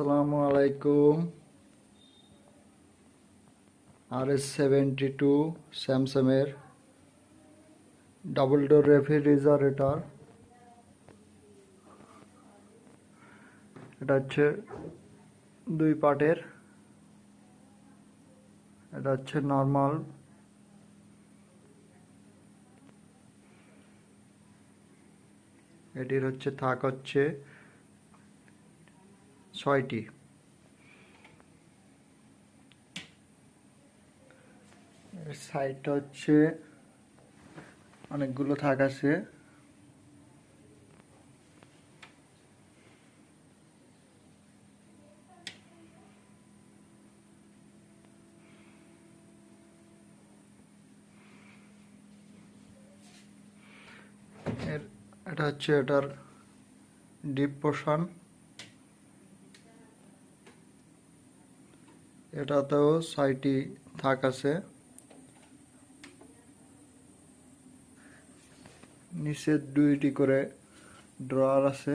আসসালামু আলাইকুম R S seventy two স্যামসাংয়ের ডাবল ডোর রেফ্রিজারেটর এটা হচ্ছে দুই পার্টের এটা হচ্ছে নর্মাল এটির হচ্ছে থাক হচ্ছে। ছয়টি। সাইডটা হচ্ছে অনেকগুলো থাক আছে। এর এটা হচ্ছে এটার ডিপ পোর্শন এটাতেও ছয়টি থাক আছে। নিচে দুইটি করে ড্রয়ার আছে।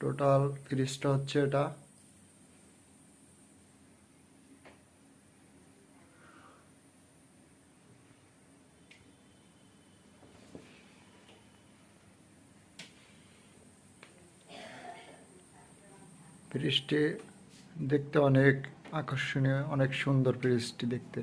টোটাল ফ্রিজটা হচ্ছে এটা। ফ্রিজটি দেখতে অনেক আকর্ষণীয় অনেক সুন্দর ব্রিজটি দেখতে।